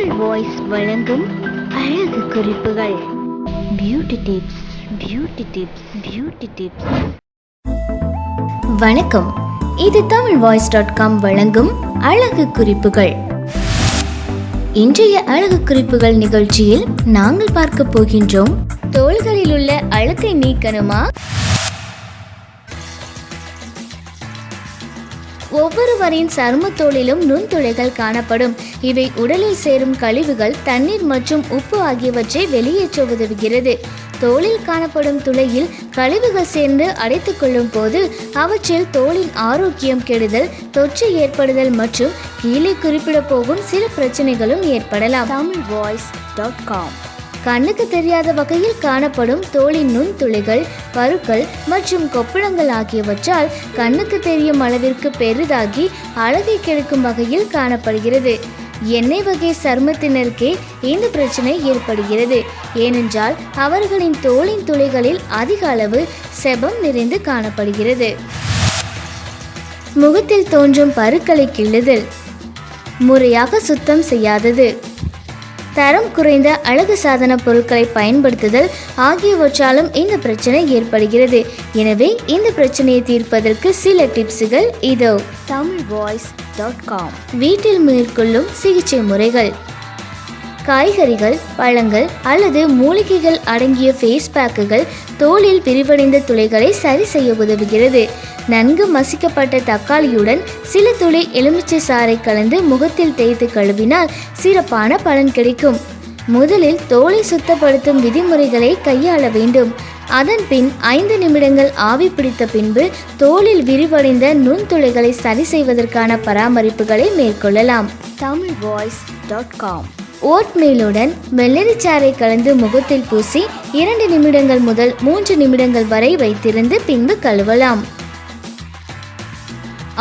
Tamil voice வழங்கும் அழகு குறிப்புகள். Beauty tips beauty tips beauty tips வணக்கம். இது தமிழ் வாய்ஸ் டாட் காம் வழங்கும் அழகு குறிப்புகள். இன்றைய அழகு குறிப்புகள் நிகழ்ச்சியில் நாங்கள் பார்க்க போகின்றோம் தோள்களில் உள்ள அழுக்கை நீக்கணுமா? ஒவ்வொருவரின் சருமத்தோலிலும் நுண்துளைகள் காணப்படும். இவை உடலில் சேரும் கழிவுகள் தண்ணீர் மற்றும் உப்பு ஆகியவற்றை வெளியேற்ற உதவுகிறது. தோலில் காணப்படும் துளையில் கழிவுகள் சேர்ந்து அடைத்துக் கொள்ளும் போது அவற்றில் தோலின் ஆரோக்கியம் கெடுதல் தொற்று ஏற்படுதல் மற்றும் கீழே குறிப்பிட போகும் சில பிரச்சனைகளும் ஏற்படலாம். Tamil voice dot com. கண்ணுக்கு தெரியாத வகையில் காணப்படும் தோலின் நுண்துளைகள் பருக்கள் மற்றும் கொப்புளங்கள் ஆகியவற்றால் கண்ணுக்கு தெரியும் அளவிற்கு பெரிதாகி அழகை கெடுக்கும் வகையில் காணப்படுகிறது. எண்ணெய் வகை சருமத்தினருக்கே இந்த பிரச்சனை ஏற்படுகிறது. ஏனென்றால் அவர்களின் தோலின் துளைகளில் அதிக அளவு செபம் நிறைந்து காணப்படுகிறது. முகத்தில் தோன்றும் பருக்களை கிள்ளுதல். முறையாக சுத்தம் செய்யாதது. தரம் குறைந்த அழகு சாதன பொருட்களை பயன்படுத்துதல் ஆகியவற்றாலும் இந்த பிரச்சனை ஏற்படுகிறது. எனவே இந்த பிரச்சனையை தீர்ப்பதற்கு சில டிப்ஸுகள் இதோ. Tamil voice dot com. வீட்டில் மேற்கொள்ளும் சிகிச்சை முறைகள். காய்கறிகள் பழங்கள் அல்லது மூலிகைகள் அடங்கிய ஃபேஸ் பேக்குகள் தோலில் விரிவடைந்த துளைகளை சரி செய்ய உதவுகிறது. நன்கு மசிக்கப்பட்ட தக்காளியுடன் சில துளி எலுமிச்சை சாறை கலந்து முகத்தில் தேய்த்து கழுவினால் சிறப்பான பலன் கிடைக்கும். முதலில் தோலை சுத்தப்படுத்தும் விதிமுறைகளை கையாள வேண்டும். அதன் பின் ஐந்து நிமிடங்கள் ஆவி பிடித்த பின்பு தோலில் விரிவடைந்த நுண்துளைகளை சரி செய்வதற்கான பராமரிப்புகளை மேற்கொள்ளலாம். தமிழ் வாய்ஸ் டாட் காம் ஓட்மீலுடன் வெள்ளரிச்சாறை கலந்து முகத்தில் பூசி இரண்டு நிமிடங்கள் முதல் மூன்று நிமிடங்கள் வரை வைத்திருந்து பின்பு கழுவலாம்.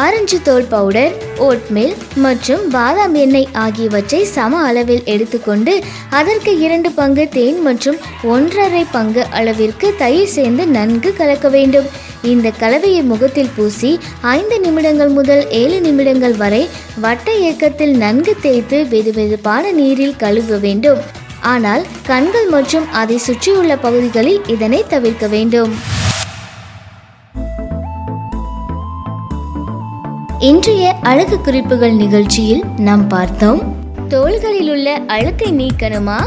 ஆரஞ்சு தோல் பவுடர் ஓட்மீல் மற்றும் பாதாம் எண்ணெய் ஆகியவற்றை சம அளவில் எடுத்துக்கொண்டு அதற்கு இரண்டு பங்கு தேன் மற்றும் ஒன்றரை பங்கு அளவிற்கு தயிர் சேர்ந்து நன்கு கலக்க வேண்டும். இந்த கலவையை முகத்தில் பூசி ஐந்து நிமிடங்கள் முதல் ஏழு நிமிடங்கள் வரை வட்ட இயக்கத்தில் நன்கு தேய்த்து வெதுவெதுப்பான நீரில் கழுவ வேண்டும். ஆனால் கண்கள் மற்றும் அதை சுற்றியுள்ள பகுதிகளில் இதனை தவிர்க்க வேண்டும். இன்றைய அழகு குறிப்புகள் நிகழ்ச்சியில் நாம் பார்த்தோம். தோள்களில் உள்ள அழுக்கை நீக்கணுமா?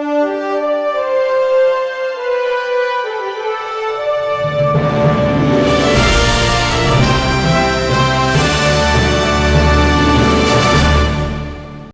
you.